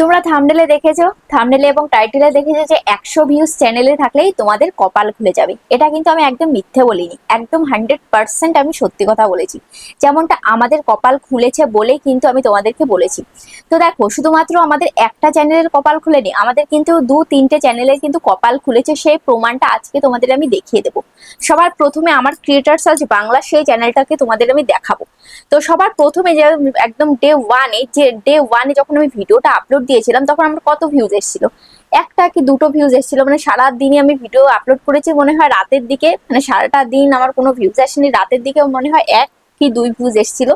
তোমরা থামনেলে দেখেছ? থামনেলে এবং টাইটেলে দেখেছ যে একশো ভিউজ চ্যানেলে থাকলেই তোমাদের কপাল খুলে যাবে। এটা কিন্তু আমি একদম মিথ্যে বলিনি। একদম হান্ড্রেড পার্সেন্ট আমি সত্যি কথা বলেছি। যেমনটা আমাদের কপাল খুলেছে বলেই কিন্তু আমি তোমাদেরকে বলেছি। তো দেখো, শুধুমাত্র আমাদের একটা চ্যানেলের কপাল খুলেনি, আমাদের কিন্তু দু তিনটে চ্যানেলের কিন্তু কপাল খুলেছে, সেই প্রমাণটা আজকে তোমাদের আমি দেখিয়ে দেবো। সবার প্রথমে আমার ক্রিয়েটার্স আজ বাংলা, সেই চ্যানেলটাকে তোমাদের আমি দেখাবো। তো সবার প্রথমে যে একদম ডে ওয়ানে যে ডে ওয়ানে যখন আমি ভিডিওটা আপলোড দিয়েছিলাম, তখন আমার কত ভিউজ এসেছিল? একটা কি দুটো ভিউজ এসেছিল মানে সারা দিনই আমি ভিডিও আপলোড করেছি, মনে হয় রাতের দিকে মানে সারাটা দিন আমার কোনো ভিউজ আসেনি, রাতের দিকে মনে হয় এক কি দুই ভিউজ এসেছিল।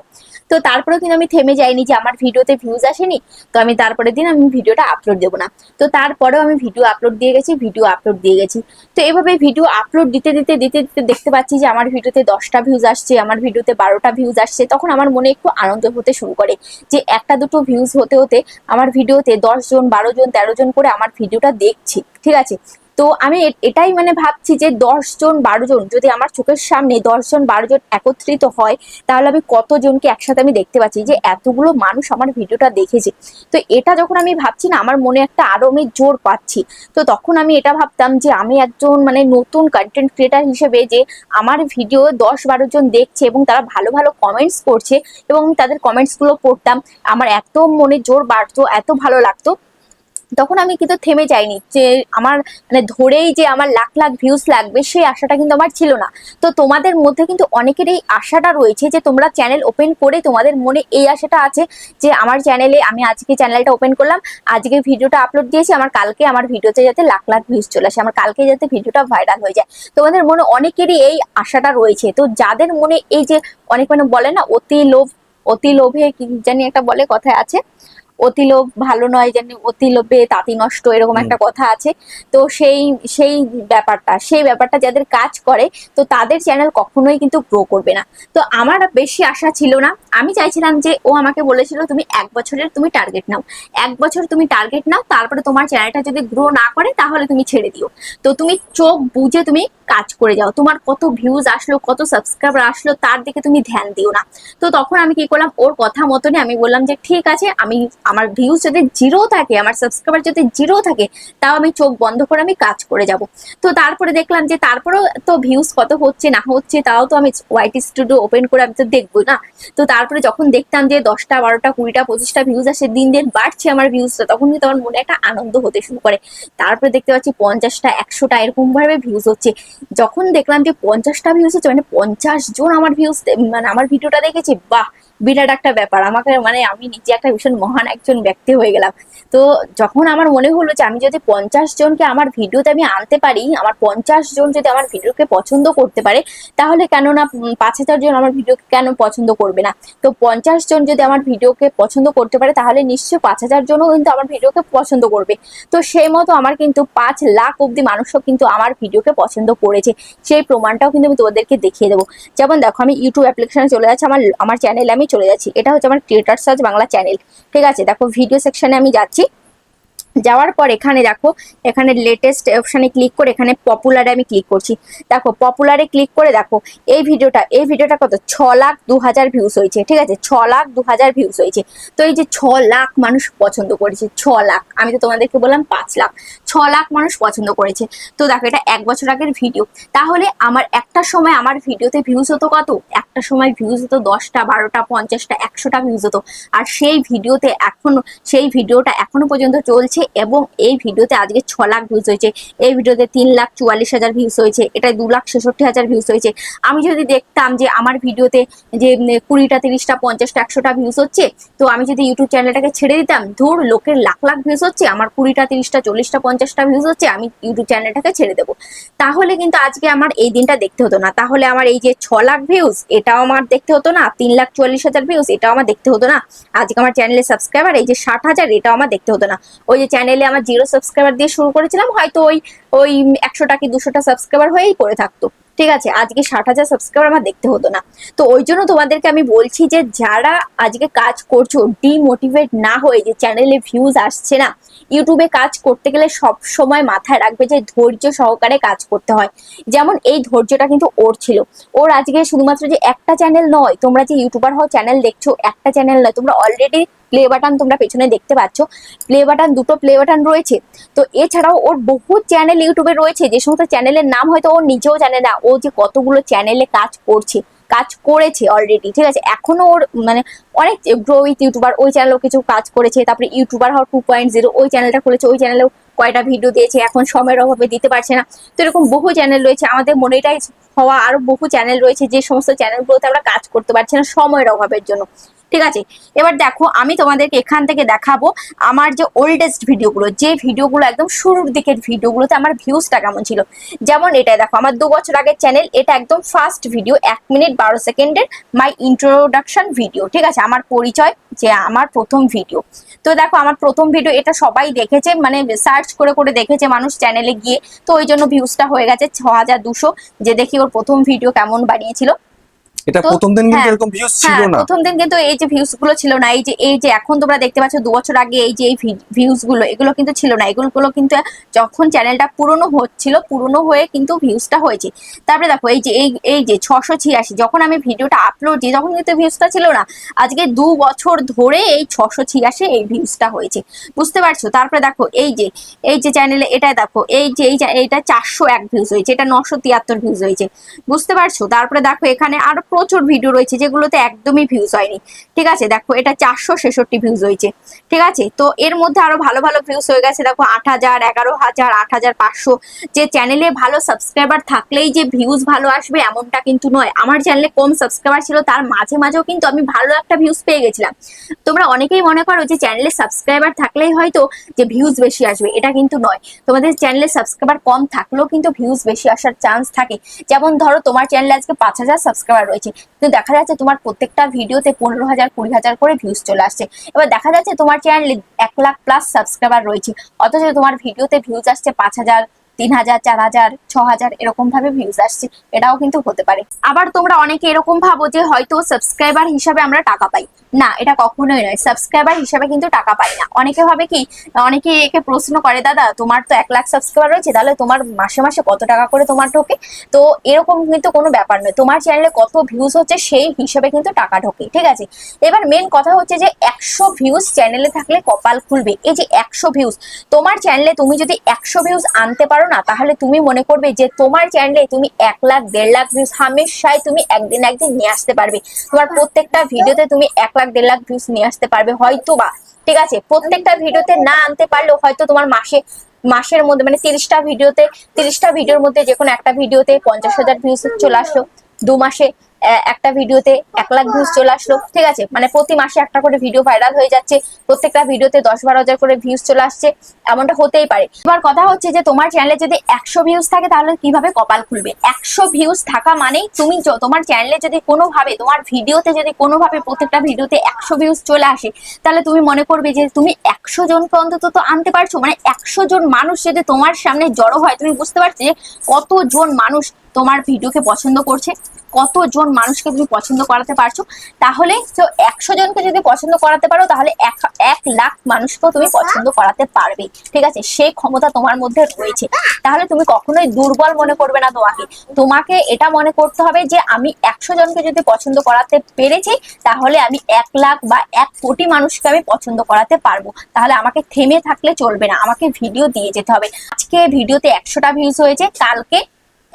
তো তারপরেও কিন্তু আমি থেমে যাইনি যে আমার ভিডিওতে ভিউজ আসেনি, তো আমি তারপরের দিন আমি ভিডিওটা আপলোড দেবো না। তো তারপরেও আমি ভিডিও আপলোড দিয়ে গেছি ভিডিও আপলোড দিয়ে গেছি। তো এভাবে ভিডিও আপলোড দিতে দিতে দিতে দিতে দেখতে পাচ্ছি যে আমার ভিডিওতে দশটা ভিউজ আসছে, আমার ভিডিওতে বারোটা ভিউজ আসছে। তখন আমার মনে একটু আনন্দ হতে শুরু করে যে একটা দুটো ভিউজ হতে হতে আমার ভিডিওতে দশ জন, বারো জন, তেরো জন করে আমার ভিডিওটা দেখছি, ঠিক আছে? তো আমি এটাই মানে ভাবছি যে দশজন বারো জন, যদি আমার চোখের সামনে দশজন বারো জন একত্রিত হয়, তাহলে আমি কতজনকে একসাথে আমি দেখতে পাচ্ছি যে এতগুলো মানুষ আমার ভিডিওটা দেখেছে। তো এটা যখন আমি ভাবছি না, আমার মনে একটা আরও আমি জোর পাচ্ছি। তো তখন আমি এটা ভাবতাম যে আমি একজন মানে নতুন কন্টেন্ট ক্রিয়েটার হিসেবে যে আমার ভিডিও দশ, বারো জন দেখছে এবং তারা ভালো ভালো কমেন্টস করছে এবং তাদের কমেন্টসগুলো পড়তাম, আমার এত মনে জোর বাড়তো, এত ভালো লাগতো। তখন আমি কিন্তু থেমে যাইনি যে আমার মানে ধরেই যে আমার লাখ লাখ ভিউজ লাগবে, সেই আশাটা কিন্তু আমার ছিল না। তো তোমাদের মধ্যে কিন্তু অনেকের এই আশাটা রয়েছে যে তোমরা চ্যানেল ওপেন করে তোমাদের মনে এই আশাটা আছে যে আমার চ্যানেলে আমি আজকে চ্যানেলটা ওপেন করলাম, আজকে ভিডিওটা আপলোড দিয়েছি, আমার কালকে আমার ভিডিওতে যাতে লাখ লাখ ভিউজ চলে আসে, আমার কালকে যাতে ভিডিওটা ভাইরাল হয়ে যায়। তোমাদের মনে অনেকেরই এই আশাটা রয়েছে। তো যাদের মনে এই যে অনেক মানে বলে না, অতি লোভ, অতি লোভে জানি একটা বলে কথায় আছে অতি লোভ ভালো নয় জানি অতি লোভে তাঁতি নষ্ট এরকম একটা কথা আছে। তো সেই সেই ব্যাপারটা সেই ব্যাপারটা যাদের কাজ করে তো তাদের চ্যানেল কখনোই কিন্তু গ্রো করবে না। তো আমার বেশি আশা ছিল না। আমি চাইছিলাম যে ও আমাকে বলেছিল তুমি এক বছরের তুমি টার্গেট নাও। এক বছর তুমি টার্গেট নাও তারপরে তোমার চ্যানেলটা যদি গ্রো না করে তাহলে তুমি ছেড়ে দিও। তো তুমি চোখ বুঝে তুমি কাজ করে যাও। তোমার কত ভিউজ আসলো কত সাবস্ক্রাইবার আসলো তার দিকে তুমি ধ্যান দিও না। তো তখন আমি কি করলাম ওর কথা মতনই আমি বললাম যে ঠিক আছে আমি আমার ভিউজ যদি জিরো থাকে, আমার সাবস্ক্রাইবার যদি জিরো থাকে, তাও আমি চোখ বন্ধ করে আমি কাজ করে যাব। তো তারপরে দেখলাম যে তারপরেও তো ভিউজ কত হচ্ছে, না হচ্ছে, তাও তো আমি ওয়াইটি স্টুডিও ওপেন করে আমি তো দেখব না। তো তারপরে যখন দেখতাম যে দশটা, বারোটা, কুড়িটা, পঁচিশটা ভিউজ আসে, দিন দিন বাড়ছে আমার ভিউজটা তখন কিন্তু আমার মনে একটা আনন্দ হতে শুরু করে। তারপরে দেখতে পাচ্ছি পঞ্চাশটা, একশোটা এরকম ভাবে ভিউজ হচ্ছে। যখন দেখলাম যে পঞ্চাশটা ভিউজ হচ্ছে মানে পঞ্চাশ জন আমার ভিউজ মানে আমার ভিডিওটা দেখেছে, বাহ! বিরাট একটা ব্যাপার। আমাকে মানে আমি নিজে একটা ভীষণ মহান একজন ব্যক্তি হয়ে গেলাম। তো যখন আমার মনে হলো যে আমি যদি পঞ্চাশ জনকে আমার ভিডিওতে আমি আনতে পারি, আমার পঞ্চাশ জন যদি আমার ভিডিওকে পছন্দ করতে পারে, তাহলে কেন না পাঁচ হাজার জন আমার ভিডিওকে কেন পছন্দ করবে না? তো পঞ্চাশ জন যদি আমার ভিডিওকে পছন্দ করতে পারে, তাহলে নিশ্চয়ই পাঁচ হাজার জনও কিন্তু আমার ভিডিওকে পছন্দ করবে। তো সেই মতো আমার কিন্তু পাঁচ লাখ অব্দি মানুষও কিন্তু আমার ভিডিওকে পছন্দ করেছে। সেই প্রমাণটাও কিন্তু আমি তোমাদেরকে দেখিয়ে দেবো। যেমন দেখো, আমি ইউটিউব অ্যাপ্লিকেশনে চলে যাচ্ছি, আমার আমার চ্যানেলে আমি চলে যাচ্ছি। এটা হচ্ছে আমার ক্রিয়েটার সার্চ বাংলা চ্যানেল ঠিক আছে? দেখো ভিডিও সেকশনে আমি যাচ্ছি। যাওয়ার পর এখানে দেখো, এখানে লেটেস্ট অপশানে ক্লিক করে এখানে পপুলারে আমি ক্লিক করছি। দেখো পপুলারে ক্লিক করে দেখো, এই ভিডিওটা এই ভিডিওটা কত? ছ লাখ দু হাজার ভিউজ হয়েছে, ঠিক আছে? ছ লাখ দু হাজার ভিউজ হয়েছে। তো এই যে ছ লাখ মানুষ পছন্দ করেছে, ছ লাখ, আমি তো তোমাদেরকে বললাম পাঁচ লাখ, ছ লাখ মানুষ পছন্দ করেছে। তো দেখো, এটা এক বছর আগের ভিডিও তাহলে আমার একটা সময় আমার ভিডিওতে ভিউজ হতো কত? একটা সময় ভিউজ হতো দশটা, বারোটা, পঞ্চাশটা, একশোটা ভিউজ হতো। আর সেই ভিডিওতে এখনও, সেই ভিডিওটা এখনও পর্যন্ত চলছে এবং এই ভিডিওতে আজকে ছ লাখ ভিউজ হয়েছে। এই ভিডিওতে তিন লাখ চুয়াল্লিশ হাজার ভিউজ হয়েছে। এটা দু লাখ ছেষট্টি হাজার ভিউজ হয়েছে। আমি যদি দেখতাম যে আমার ভিডিওতে যে কুড়িটা, তিরিশটা, পঞ্চাশটা, একশোটা ভিউজ হচ্ছে, তো আমি যদি ইউটিউব চ্যানেলটাকে ছেড়ে দিতাম, ধর, লোকের লাখ লাখ ভিউজ হচ্ছে, আমার কুড়িটা, তিরিশটা, চল্লিশটা, পঞ্চাশটা ভিউজ হচ্ছে, আমি ইউটিউব চ্যানেলটাকে ছেড়ে দেবো। তাহলে কিন্তু আজকে আমার এই দিনটা দেখতে হতো না। তাহলে আমার এই যে ছ লাখ ভিউজ এটাও আমার দেখতে হতো না। তিন লাখ চুয়াল্লিশ হাজার ভিউজ এটাও আমার দেখতে হতো না। আজকে আমার চ্যানেলের সাবস্ক্রাইবার এই যে ষাট হাজার, এটাও আমার দেখতে হতো না। ওই যে চ্যানেলে আমার জিরো সাবস্ক্রাইবার দিয়ে শুরু করেছিলাম, হয়তো ওই ওই একশোটা কি দুশোটা সাবস্ক্রাইবার হয়েই পড়ে থাকতো। ঠিক আছে? আজকে ষাট হাজার সাবস্ক্রাইবার আমার দেখতে হতো না। তো ওই জন্য তোমাদেরকে আমি বলছি যে, যারা আজকে কাজ করছ ডিমোটিভেট না হয়ে যে চ্যানেলে ভিউজ আসছে না ইউটিউবে কাজ করতে গেলে সব সময় মাথায় রাখবে যে, ধৈর্য সহকারে কাজ করতে হয়। যেমন এই ধৈর্যটা কিন্তু ওর ছিল। ওর আজকে শুধুমাত্র যে একটা চ্যানেল নয়, তোমরা যে ইউটিউবার হও চ্যানেল দেখছ, একটা চ্যানেল নয়, তোমরা অলরেডি প্লে বাটন তোমরা পেছনে দেখতে পাচ্ছ। প্লে বাটন দুটো প্লে বাটন রয়েছে। তো এছাড়াও ওর বহু চ্যানেল ইউটিউবে রয়েছে। যে সমস্ত চ্যানেলের নাম হয়তো ও নিজেও জানে না। ও যে কতগুলো চ্যানেলে কাজ করছে, কাজ করেছে অলরেডি ঠিক আছে? এখনও ওর মানে অনেক গ্রো উইথ ইউটিউবার ওই চ্যানেলেও কিছু কাজ করেছে। তারপরে ইউটিউবার হওয়ার টু পয়েন্ট জিরো ওই চ্যানেলটা খুলেছে, ওই চ্যানেলেও কয়টা ভিডিও দিয়েছে। এখন সময়ের অভাবে দিতে পারছে না। তো এরকম বহু চ্যানেল রয়েছে। আমাদের মনিটাইজ হওয়া আরও বহু চ্যানেল রয়েছে। যে সমস্ত চ্যানেলগুলোতে আমরা কাজ করতে পারছি না সময়ের অভাবের জন্য। ঠিক আছে? এবার দেখো, আমি তোমাদেরকে এখান থেকে দেখাবো আমার যে ওল্ডেস্ট ভিডিওগুলো যে ভিডিওগুলো একদম শুরুর দিকের ভিডিওগুলোতে আমার ভিউজটা কেমন ছিল। যেমন এটা দেখো, আমার দু বছর আগের চ্যানেল এটা একদম ফার্স্ট ভিডিও এক মিনিট বারো সেকেন্ডের মাই ইন্ট্রোডাকশন ভিডিও ঠিক আছে? আমার পরিচয়, যে আমার প্রথম ভিডিও তো দেখো, আমার প্রথম ভিডিও এটা সবাই দেখেছে মানে সার্চ করে করে দেখেছে মানুষ চ্যানেলে গিয়ে। তো ওই জন্য ভিউজটা হয়ে গেছে ছ হাজার দুশো। যে দেখি ওর প্রথম ভিডিও কেমন বানিয়েছিল। এটা প্রথম দিন কিন্তু হ্যাঁ, এরকম ভিউজ ছিল হ্যাঁ না। প্রথম দিন কিন্তু এই যে ভিউজগুলো ছিল না এই যে এই যে এখন তোমরা দেখতে পাচ্ছ দু বছর আগে এই যে এই ভিউজগুলো এগুলো কিন্তু ছিল না। এগুলো কিন্তু যখন চ্যানেলটা পুরনো হচ্ছিল পুরনো হয়ে কিন্তু ভিউজটা হয়েছে। তারপরে দেখো এই যে এই এই যে ছশো ছিয়াশি যখন আমি ভিডিওটা আপলোড দিই তখন কিন্তু ভিউজটা ছিল না। আজকে দু বছর ধরে এই ছশো ছিয়াশি এই ভিউজটা হয়েছে। বুঝতে পারছ? তারপরে দেখো এই যে এই যে চ্যানেলে এটা দেখো এই যে এই এইটা চারশো এক ভিউজ হয়েছে এটা নশো তিয়াত্তর ভিউজ হয়েছে। বুঝতে পারছ? তারপরে দেখো এখানে আরও প্রচুর ভিডিও রয়েছে যেগুলোতে একদমই ভিউজ হয়নি। ঠিক আছে? দেখো, এটা চারশো ছেষট্টি ভিউজ হয়েছে। ঠিক আছে? তো এর মধ্যে আরও ভালো ভালো ভিউজ হয়ে গেছে। দেখো, আট হাজার, এগারো হাজার, আট হাজার পাঁচশো। যে চ্যানেলে ভালো সাবস্ক্রাইবার থাকলেই যে ভিউজ ভালো আসবে এমনটা কিন্তু নয়। আমার চ্যানেলে কম সাবস্ক্রাইবার ছিল, তার মাঝে মাঝেও কিন্তু আমি ভালো একটা ভিউজ পেয়ে গেছিলাম। তোমরা অনেকেই মনে করো যে চ্যানেলে সাবস্ক্রাইবার থাকলেই হয়তো যে ভিউজ বেশি আসবে, এটা কিন্তু নয়। তোমাদের চ্যানেলে সাবস্ক্রাইবার কম থাকলেও কিন্তু ভিউজ বেশি আসার চান্স থাকে। যেমন ধরো তোমার চ্যানেলে আজকে পাঁচ হাজার সাবস্ক্রাইবার রয়েছে কিন্তু দেখা যাচ্ছে তোমার প্রত্যেকটা ভিডিওতে পনেরো হাজার, কুড়ি হাজার করে ভিউজ চলে আসছে। এবার দেখা যাচ্ছে তোমার চ্যানেলে এক লাখ প্লাস সাবস্ক্রাইবার রয়েছে, অথচ তোমার ভিডিওতে ভিউজ আসছে পাঁচ হাজার, তিন হাজার, চার হাজার, ছ হাজার, এরকম ভাবে ভিউজ আসছে, এটাও কিন্তু হতে পারে। আবার তোমরা অনেকে এরকম ভাবো যে হয়তো সাবস্ক্রাইবার হিসাবে আমরা টাকা পাই। না, এটা কখনোই নয়। সাবস্ক্রাইবার হিসাবে কিন্তু টাকা পাই না। অনেকে ভাবে কি, অনেকে একে প্রশ্ন করে, দাদা, তোমার তো এক লাখ সাবস্ক্রাইবার রয়েছে, তাহলে তোমার মাসে মাসে কত টাকা করে তোমার ঢোকে? তো এরকম কিন্তু কোনো ব্যাপার নয়। তোমার চ্যানেলে কত ভিউজ হচ্ছে, সেই হিসেবে কিন্তু টাকা ঢোকে, ঠিক আছে? এবার মেন কথা হচ্ছে যে, একশো ভিউজ চ্যানেলে থাকলে কপাল খুলবে। এই যে একশো ভিউজ তোমার চ্যানেলে তুমি যদি একশো ভিউজ আনতে পারো না, তাহলে তুমি মনে করবে যে, তোমার চ্যানেলে তুমি এক লাখ, দেড় লাখ ভিউজ হামেশাই তুমি একদিন একদিন নিয়ে আসতে পারবে। তোমার প্রত্যেকটা ভিডিওতে তুমি এক লাখ দেড় লাখ ভিউজ নিয়ে আসতে পারবে হয়তো বা ঠিক আছে? প্রত্যেকটা ভিডিওতে না আনতে পারলেও হয়তো তোমার মাসে, মাসের মধ্যে মানে তিরিশটা ভিডিওতে তিরিশটা ভিডিওর মধ্যে যে কোনো একটা ভিডিওতে পঞ্চাশ হাজার ভিউজ চলে আসলো। দু মাসে একটা ভিডিওতে এক লাখ ভিউজ চলে আসলো, ঠিক আছে? মানে প্রতি মাসে একটা করে ভিডিও ভাইরাল হয়ে যাচ্ছে, প্রত্যেকটা ভিডিওতে দশ বারো হাজার করে ভিউজ চলে আসছে, এমনটা হতেই পারে। এবার কথা হচ্ছে যে তোমার চ্যানেলে যদি একশো ভিউজ থাকে, তাহলে কীভাবে কপাল খুলবে? একশো ভিউজ থাকা মানেই তুমি তোমার চ্যানেলে যদি কোনোভাবে, তোমার ভিডিওতে যদি কোনোভাবে প্রত্যেকটা ভিডিওতে একশো ভিউজ চলে আসে, তাহলে তুমি মনে করবে যে তুমি একশো জনকে অন্তত তো আনতে পারছ মানে একশো জন মানুষ যদি তোমার সামনে জড়ো হয়, তুমি বুঝতে পারছ যে কতজন মানুষ তোমার ভিডিওকে পছন্দ করছে, কতজন মানুষকে তুমি পছন্দ করাতে পারছ, তাহলে তো একশো জনকে যদি পছন্দ করাতে পারো, তাহলে এক লাখ মানুষকেও তুমি পছন্দ করাতে পারবে। ঠিক আছে? সেই ক্ষমতা তোমার মধ্যে রয়েছে। তাহলে তুমি কখনোই দুর্বল মনে করবে না তোমাকে তোমাকে এটা মনে করতে হবে যে, আমি একশো জনকে যদি পছন্দ করাতে পেরেছি, তাহলে আমি এক লাখ বা এক কোটি মানুষকে আমি পছন্দ করাতে পারব। তাহলে আমাকে থেমে থাকলে চলবে না। আমাকে ভিডিও দিয়ে যেতে হবে। আজকে ভিডিওতে একশোটা ভিউজ হয়েছে, কালকে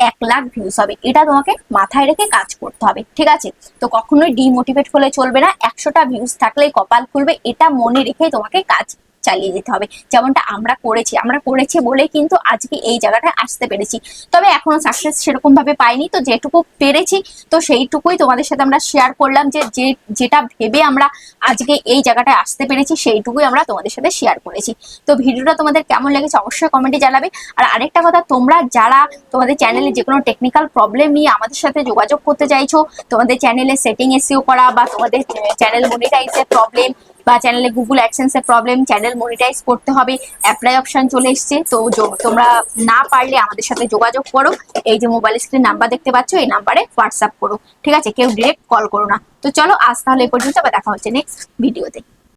এক লাখ ভিউজ হবে। এটা তোমাকে মাথায় রেখে কাজ করতে হবে, ঠিক আছে? তো কখনোই ডিমোটিভেট হলে চলবে না। একশোটা ভিউজ থাকলেই কপাল খুলবে। এটা মনে রেখে তোমাকে কাজ চালিয়ে যেতে হবে। যেমনটা আমরা করেছি। আমরা করেছি বলে কিন্তু আজকে এই জায়গাটায় আসতে পেরেছি। তবে এখনও সাকসেস সেরকম ভাবে পাইনি। তো যেটুকু পেরেছি, তো সেইটুকুই তোমাদের সাথে আমরা শেয়ার করলাম যে যে, যেটা ভেবে আমরা আজকে এই জায়গাটায় আসতে পেরেছি, সেইটুকুই আমরা তোমাদের সাথে শেয়ার করেছি। তো ভিডিওটা তোমাদের কেমন লেগেছে অবশ্যই কমেন্টে জানাবে। আর আরেকটা কথা, তোমরা যারা তোমাদের চ্যানেলে যে কোনো টেকনিক্যাল প্রবলেম নিয়ে আমাদের সাথে যোগাযোগ করতে চাইছো, তোমাদের চ্যানেলে সেটিং এসিও করা বা তোমাদের চ্যানেল মনিটাইজের প্রবলেম বা চ্যানেলে গুগল অ্যাডসেন্সের প্রবলেম চ্যানেল মনিটাইজ করতে হবে অ্যাপ্লাই অপশন চলে এসছে। তো তোমরা না পারলে আমাদের সাথে যোগাযোগ করো। এই যে মোবাইল স্ক্রিন নাম্বার দেখতে পাচ্ছ, এই নাম্বারে হোয়াটসঅ্যাপ করো। ঠিক আছে? কেউ ডিরেক্ট কল করো না। তো চলো আজ তাহলে এই পর্যন্ত, আবার দেখা হচ্ছে নেক্সট ভিডিওতে